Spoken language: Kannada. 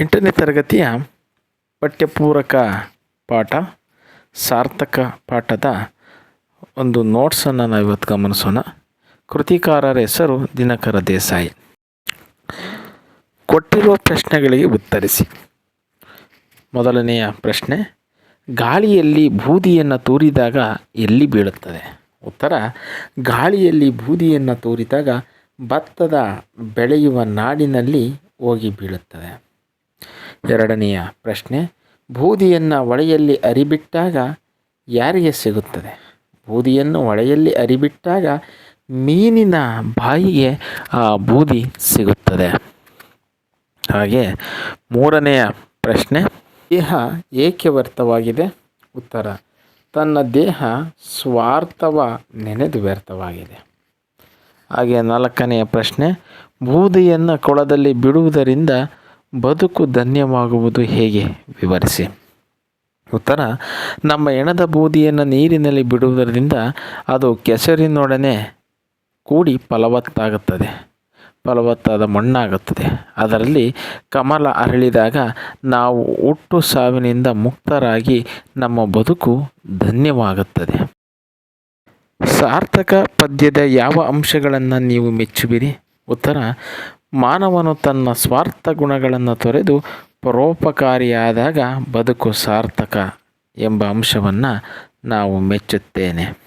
ಎಂಟನೇ ತರಗತಿಯ ಪಠ್ಯಪೂರಕ ಪಾಠ, ಸಾರ್ಥಕ ಪಾಠದ ಒಂದು ನೋಟ್ಸನ್ನು ನಾವು ಇವತ್ತು ಗಮನಿಸೋಣ. ಕೃತಿಕಾರರ ಹೆಸರು ದಿನಕರ ದೇಸಾಯಿ. ಕೊಟ್ಟಿರುವ ಪ್ರಶ್ನೆಗಳಿಗೆ ಉತ್ತರಿಸಿ. ಮೊದಲನೆಯ ಪ್ರಶ್ನೆ, ಗಾಳಿಯಲ್ಲಿ ಬೂದಿಯನ್ನು ತೂರಿದಾಗ ಎಲ್ಲಿ ಬೀಳುತ್ತದೆ? ಉತ್ತರ, ಗಾಳಿಯಲ್ಲಿ ಬೂದಿಯನ್ನು ತೂರಿದಾಗ ಭತ್ತದ ಬೆಳೆಯುವ ನಾಡಿನಲ್ಲಿ ಹೋಗಿ ಬೀಳುತ್ತದೆ. ಎರಡನೆಯ ಪ್ರಶ್ನೆ, ಬೂದಿಯನ್ನು ಒಳೆಯಲ್ಲಿ ಅರಿಬಿಟ್ಟಾಗ ಯಾರಿಗೆ ಸಿಗುತ್ತದೆ? ಬೂದಿಯನ್ನು ಒಳೆಯಲ್ಲಿ ಅರಿಬಿಟ್ಟಾಗ ಮೀನಿನ ಬಾಯಿಗೆ ಆ ಬೂದಿ ಸಿಗುತ್ತದೆ. ಹಾಗೆ ಮೂರನೆಯ ಪ್ರಶ್ನೆ, ದೇಹ ಏಕೆ ವ್ಯರ್ಥವಾಗಿದೆ? ಉತ್ತರ, ತನ್ನ ದೇಹ ಸ್ವಾರ್ಥವ ನೆನೆದು ವ್ಯರ್ಥವಾಗಿದೆ. ಹಾಗೆ ನಾಲ್ಕನೆಯ ಪ್ರಶ್ನೆ, ಬೂದಿಯನ್ನು ಕೊಳದಲ್ಲಿ ಬಿಡುವುದರಿಂದ ಬದುಕು ಧನ್ಯವಾಗುವುದು ಹೇಗೆ? ವಿವರಿಸಿ. ಉತ್ತರ, ನಮ್ಮ ಎಣದ ಬೂದಿಯನ್ನು ನೀರಿನಲ್ಲಿ ಬಿಡುವುದರಿಂದ ಅದು ಕೆಸರಿನೊಡನೆ ಕೂಡಿ ಫಲವತ್ತಾಗುತ್ತದೆ. ಫಲವತ್ತಾದ ಮಣ್ಣಾಗುತ್ತದೆ. ಅದರಲ್ಲಿ ಕಮಲ ಅರಳಿದಾಗ ನಾವು ಹುಟ್ಟು ಸಾವಿನಿಂದ ಮುಕ್ತರಾಗಿ ನಮ್ಮ ಬದುಕು ಧನ್ಯವಾಗುತ್ತದೆ. ಸಾರ್ಥಕ ಪದ್ಯದ ಯಾವ ಅಂಶಗಳನ್ನು ನೀವು ಮೆಚ್ಚುವಿರಿ? ಉತ್ತರ ಮಾನವನು ತನ್ನ ಸ್ವಾರ್ಥ ಗುಣಗಳನ್ನು ತೊರೆದು ಪರೋಪಕಾರಿಯಾದಾಗ ಬದುಕು ಸಾರ್ಥಕ ಎಂಬ ಅಂಶವನ್ನು ನಾವು ಮೆಚ್ಚುತ್ತೇನೆ.